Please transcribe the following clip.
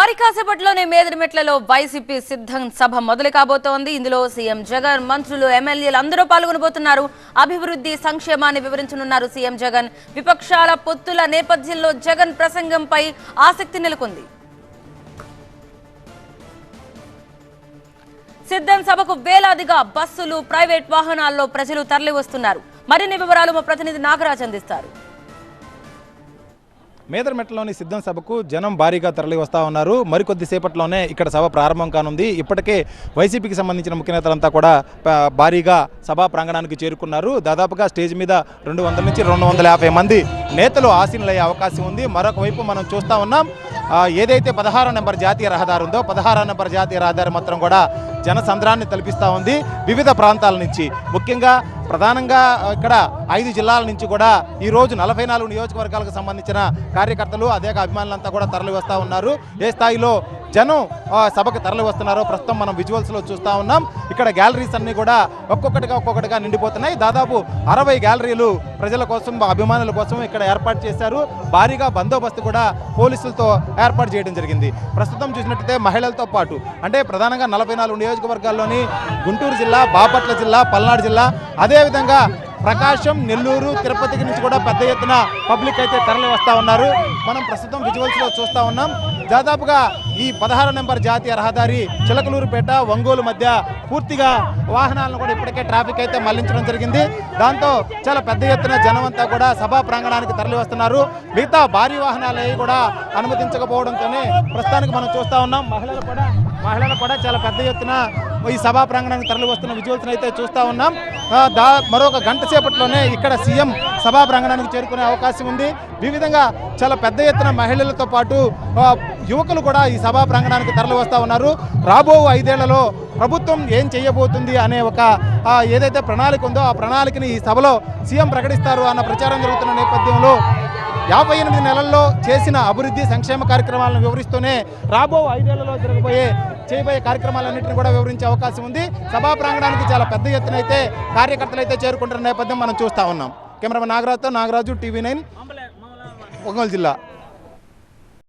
మరి కాసేపట్లోనే మేదరిమెట్లలో వైసీపీ సిద్ధం సభ మొదలు కాబోతోంది. ఇందులో సీఎం జగన్ మంత్రులు ఎమ్మెల్యేలు అందరూ పాల్గొనబోతున్నారు. అభివృద్ధి సంక్షేమాన్ని వివరించనున్నారు సీఎం జగన్. విపక్షాల పొత్తుల నేపథ్యంలో జగన్ ప్రసంగంపై ఆసక్తి నెలకొంది. సిద్ధం సభకు వేలాదిగా బస్సులు ప్రైవేట్ వాహనాల్లో ప్రజలు తరలి వస్తున్నారు మరిన్ని వివరాలు మా ప్రతినిధి నాగరాజ్ అందిస్తారు. మేదరమెట్లలోని సిద్ధం సభకు జనం భారీగా తరలి వస్తూ ఉన్నారు. మరికొద్ది సేపట్లోనే ఇక్కడ సభ ప్రారంభం కానుంది. ఇప్పటికే వైసీపీకి సంబంధించిన ముఖ్య నేతలంతా కూడా భారీగా సభా ప్రాంగణానికి చేరుకున్నారు. దాదాపుగా స్టేజ్ మీద రెండు వందల నుంచి రెండు వందల యాభై మంది నేతలు ఆసీనులయ్యే అవకాశం ఉంది. మరొకవైపు మనం చూస్తా ఉన్నాం. ఏదైతే పదహారో నెంబర్ జాతీయ రహదారి ఉందో పదహారో నెంబర్ జాతీయ రహదారి మాత్రం కూడా జనసంద్రాన్ని తలపిస్తూ ఉంది. వివిధ ప్రాంతాల నుంచి. ముఖ్యంగా ప్రధానంగా ఇక్కడ ఐదు జిల్లాల నుంచి కూడా ఈ రోజు నలభై నాలుగు నియోజకవర్గాలకు సంబంధించిన కార్యకర్తలు అదే అభిమానులంతా కూడా తరలి వస్తూ ఉన్నారు. ఏ స్థాయిలో జనం సభకు తరలి వస్తున్నారో ప్రస్తుతం మనం విజువల్స్లో చూస్తూ ఉన్నాం. ఇక్కడ గ్యాలరీస్ అన్నీ కూడా ఒక్కొక్కటిగా ఒక్కొక్కటిగా నిండిపోతున్నాయి. దాదాపు అరవై గ్యాలరీలు ప్రజల కోసం అభిమానుల కోసం ఇక్కడ ఏర్పాటు చేశారు. భారీగా బందోబస్తు కూడా పోలీసులతో ఏర్పాటు చేయడం జరిగింది. ప్రస్తుతం చూసినట్టయితే మహిళలతో పాటు అంటే ప్రధానంగా నలభై నాలుగు నియోజకవర్గాల్లోని గుంటూరు జిల్లా బాపట్ల జిల్లా పల్నాడు జిల్లా అదేవిధంగా ప్రకాశం నెల్లూరు తిరుపతికి నుంచి కూడా పెద్ద ఎత్తున పబ్లిక్ అయితే తరలి వస్తూ ఉన్నారు. మనం ప్రస్తుతం విజువల్స్లో చూస్తూ ఉన్నాం. దాదాపుగా ఈ పదహారు నెంబర్ జాతీయ రహదారి చిలకలూరుపేట ఒంగోలు మధ్య పూర్తిగా వాహనాలను కూడా ఇప్పటికే ట్రాఫిక్ అయితే మళ్ళించడం జరిగింది. దాంతో చాలా పెద్ద ఎత్తున జనం అంతా కూడా సభా ప్రాంగణానికి తరలి వస్తున్నారు. మిగతా భారీ వాహనాలు కూడా అనుమతించకపోవడంతోనే ప్రస్తుతానికి మనం చూస్తూ ఉన్నాం. మహిళలు కూడా మహిళలు కూడా చాలా పెద్ద ఎత్తున ఈ సభా ప్రాంగణానికి తరలి వస్తున్న విజువల్స్ అయితే చూస్తూ ఉన్నాం. దా మరొక గంట కాసేపట్లోనే ఇక్కడ సీఎం సభా ప్రాంగణానికి చేరుకునే అవకాశం ఉంది. ఈ విధంగా చాలా పెద్ద ఎత్తున మహిళలతో పాటు యువకులు కూడా ఈ సభా ప్రాంగణానికి తరలి వస్తూ ఉన్నారు. రాబో ఐదేళ్ళలో ప్రభుత్వం ఏం చేయబోతుంది అనే ఒక ఏదైతే ప్రణాళిక ఉందో ఆ ప్రణాళికని ఈ సభలో సీఎం ప్రకటిస్తారు అన్న ప్రచారం జరుగుతున్న నేపథ్యంలో యాభై ఎనిమిది నెలల్లో చేసిన అభివృద్ధి సంక్షేమ కార్యక్రమాలను వివరిస్తూనే రాబో ఐదేళ్ళలో జరగబోయే చేయబోయే కార్యక్రమాలన్నింటినీ కూడా వివరించే అవకాశం ఉంది. సభా ప్రాంగణానికి చాలా పెద్ద ఎత్తున అయితే కార్యకర్తలు అయితే చేరుకుంటున్న నేపథ్యం మనం చూస్తా ఉన్నాం. కెమెరామెన్ నాగరాజుతో నాగరాజు టీవీ నైన్ ఒంగోలు జిల్లా.